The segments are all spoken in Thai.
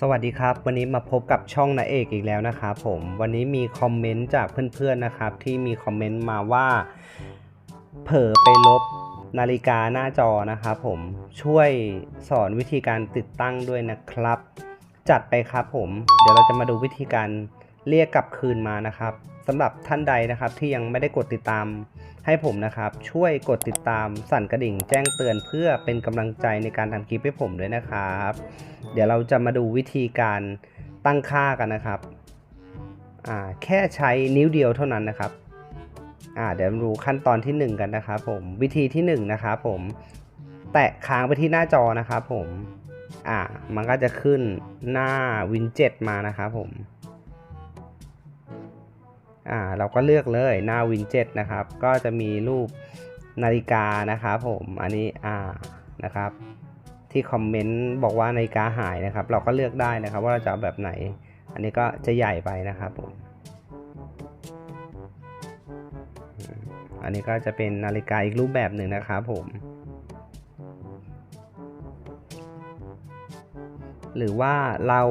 สวัสดีครับ วันนี้มาพบกับช่องนาเอกอีกแล้วนะครับผมวันนี้มีคอมเมนต์จากเพื่อนๆนะครับ ที่มีคอมเมนต์มาว่าเผลอไปลบนาฬิกาหน้าจอนะครับผมช่วยสอนวิธีการติดตั้งด้วยนะครับ จัดไปครับผม เดี๋ยวเราจะมาดูวิธีการเรียกกลับคืนมานะครับ สำหรับท่านใดนะครับที่ยังไม่ได้กดติดตามให้ผมนะครับ ช่วยกดติดตามสั่นกระดิ่งแจ้งเตือนเพื่อเป็นกำลังใจในการทำคลิปให้ผมด้วยนะครับ เดี๋ยวเราจะมาดูวิธีการตั้งค่ากันนะครับอ่าแค่ใช้นิ้วเดียวเท่านั้นนะครับอ่าเดี๋ยวมาดูขั้นตอนที่ 1 กันนะครับผมวิธีที่1นะครับผมแตะค้างไปที่หน้าจอนะครับผมอ่ามันก็จะขึ้นหน้าวินเจ็มานะครับผม อ่าเราก็เลือกเลยหน้าวินเจ็นะครับ ก็จะมีรูปนาฬิกานะครับผมอันนี้อ่านะครับ ที่คอมเมนต์บอกว่านาฬิกาหายนะครับ เราก็เลือกได้นะครับ ว่าเราจะเอาแบบไหน อันนี้ก็จะใหญ่ไปนะครับผมอันนี้ก็จะเป็นนาฬิกาอีกรูปแบบหนึ่งนะครับผมหรือว่าเรา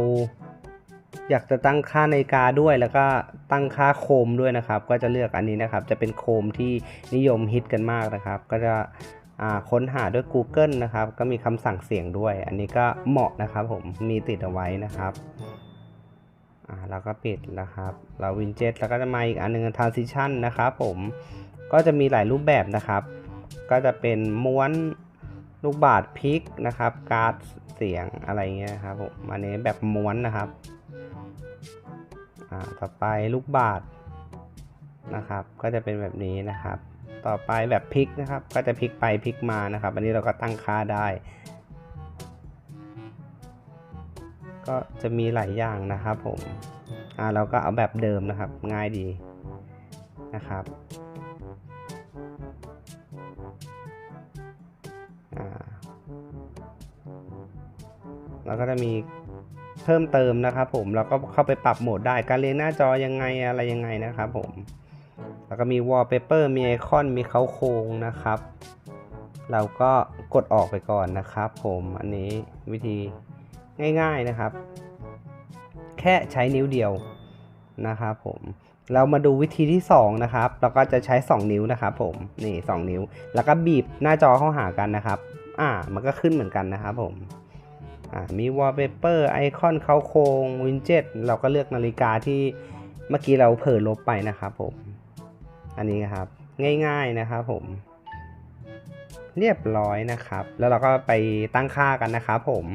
อยากจะตั้งค่านาฬิกาด้วย แล้วก็ตั้งค่าโคมด้วยนะครับ ก็จะเลือกอันนี้นะครับ จะเป็นโคมที่นิยมฮิตกันมากนะครับ ก็จะค้นหาด้วย Google นะครับ ก็มีคำสั่งเสียงด้วย อันนี้ก็เหมาะนะครับผม มีติดเอาไว้นะครับอ่าเราก็ปิดนะครับ เราวินเจ็ตแล้วก็จะมาอีกอันหนึง transition นะครับผม ก็จะมีหลายรูปแบบนะครับ ก็จะเป็นม้วนลูกบาศก์พิกนะครับ การ์ดเสียงอะไรเงี้ยครับผม อันนี้แบบม้วนนะครับ อ่าต่อไปลูกบาศนะครับ ก็จะเป็นแบบนี้นะครับ ต่อไปแบบพลิกนะครับ ก็จะพลิกไปพลิกมานะครับ อันนี้เราก็ตั้งค่าได้ ก็จะมีหลายอย่างนะครับผมอ่าเราก็เอาแบบเดิมนะครับ ง่ายดีนะครับอ่าเราก็จะมี เพิ่มเติมนะครับผมเราก็เข้าไปปรับโหมดได้การเรียงหน้าจอยังไงอะไรยังไงนะครับผมแล้วก็มี wallpaper มีไอคอนมีเขาโครงนะครับ เราก็กดออกไปก่อนนะครับ ผมอันนี้วิธีง่าย ๆนะครับ แค่ใช้นิ้วเดียวนะครับผมเรามาดูวิธีที่ 2 นะครับ เราก็จะใช้ 2 นิ้วนะครับผมนี่ 2 นิ้ว แล้วก็บีบหน้าจอเข้าหากันนะครับ อ่า มันก็ขึ้นเหมือนกันนะครับผม มี wallpaper ไอคอนเขาโครงวินเจ็ตเราก็เลือกนาฬิกาที่เมื่อกี้เราเผลอลบไปนะครับผม อันนี้ครับง่ายๆนะครับผม เรียบร้อยนะครับ แล้วเราก็ไปตั้งค่ากันนะครับผม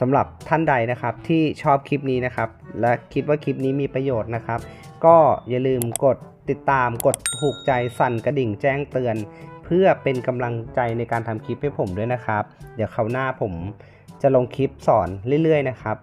สำหรับท่านใดนะครับที่ชอบคลิปนี้นะครับ และคิดว่าคลิปนี้มีประโยชน์นะครับ ก็อย่าลืมกดติดตามกดถูกใจสั่นกระดิ่งแจ้งเตือน เพื่อเป็นกำลังใจในการทำคลิปให้ผมด้วยนะครับ เดี๋ยวคราวหน้าผม จะลงคลิปสอนเรื่อยๆนะครับ